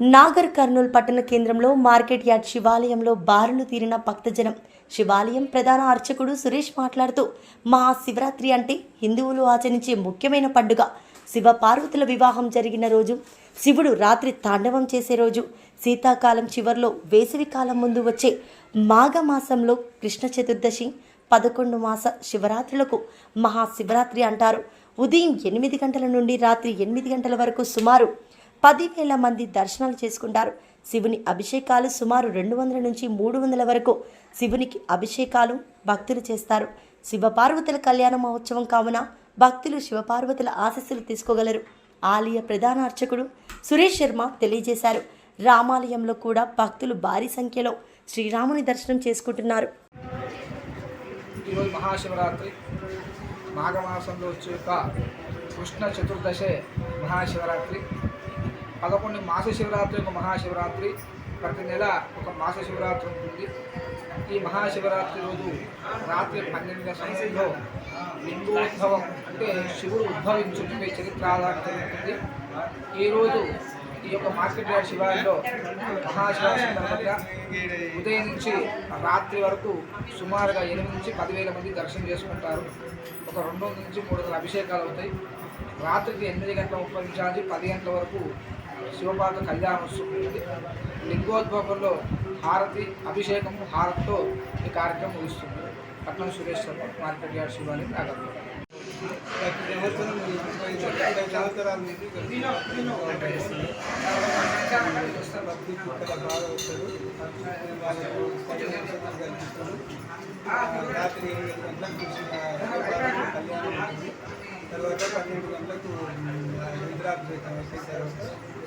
నాగర్ కర్నూల్ పట్టణ కేంద్రంలో market yard శివాలయంలో బారులు తీరిన భక్తజనం. శివాలయం ప్రధాన అర్చకుడు సురేష్ మాట్లాడుతూ మహాశివరాత్రి అంటే హిందువులు ఆచరించే ముఖ్యమైన పండుగ. శివ పార్వతుల వివాహం జరిగిన రోజు శివుడు రాత్రి తాండవం చేసే రోజు. శీతాకాలం చివర్లో వేసవికాలం ముందు వచ్చే మాఘమాసంలో కృష్ణ చతుర్దశి పదకొండు మాస శివరాత్రులకు మహాశివరాత్రి అంటారు. ఉదయం ఎనిమిది గంటల నుండి రాత్రి ఎనిమిది గంటల వరకు సుమారు పదివేల మంది దర్శనాలు చేసుకుంటారు. శివుని అభిషేకాలు సుమారు రెండు వందల నుంచి మూడు వందల వరకు శివునికి అభిషేకాలు భక్తులు చేస్తారు. శివపార్వతుల కళ్యాణ మహోత్సవం కావున భక్తులు శివపార్వతుల ఆశస్సులు తీసుకోగలరు. ఆలయ ప్రధాన అర్చకుడు సురేష్ శర్మ తెలియజేశారు. రామాలయంలో కూడా భక్తులు భారీ సంఖ్యలో శ్రీరాముని దర్శనం చేసుకుంటున్నారు. ఈరోజు మహాశివరాత్రి. మాఘమాసంలో వచ్చే కృష్ణ చతుర్దశే మహాశివరాత్రి. పదకొండు మాస శివరాత్రి ఒక మహాశివరాత్రి. ప్రతి నెల ఒక మాస శివరాత్రి ఉంటుంది. ఈ మహాశివరాత్రి రోజు రాత్రి పన్నెండు సమయంలో లింగోద్భవం అంటే శివుడు ఉద్భవించుకునే చరిత్ర ఆధారిత ఉంటుంది. ఈరోజు ఈ యొక్క మార్కెట్ యార్డ్ శివాలయంలో మహాశివరాత్రి సందర్భంగా ఉదయం నుంచి రాత్రి వరకు సుమారుగా ఎనిమిది నుంచి పదివేల మంది దర్శనం చేసుకుంటారు. ఒక రెండు వందల నుంచి మూడు వందల అభిషేకాలు అవుతాయి. రాత్రికి ఎనిమిది గంటల ముప్పై నిమిషాల నుంచి పది గంటల వరకు శివపాద కళ్యాణోత్సవం వస్తుంది లింగోద్భవంలో హారతి అభిషేకము హారతితో ఈ కార్యక్రమం ముగుస్తుంది. పట్నం సురేష్ శర్మ మార్కెట్ యార్డ్ శివాలయం నాగర్లో రాత్రి ఎనిమిది గంటలకు కళ్యాణం తర్వాత పన్నెండు గంటలకు రుద్రాభిషేకం చేశారు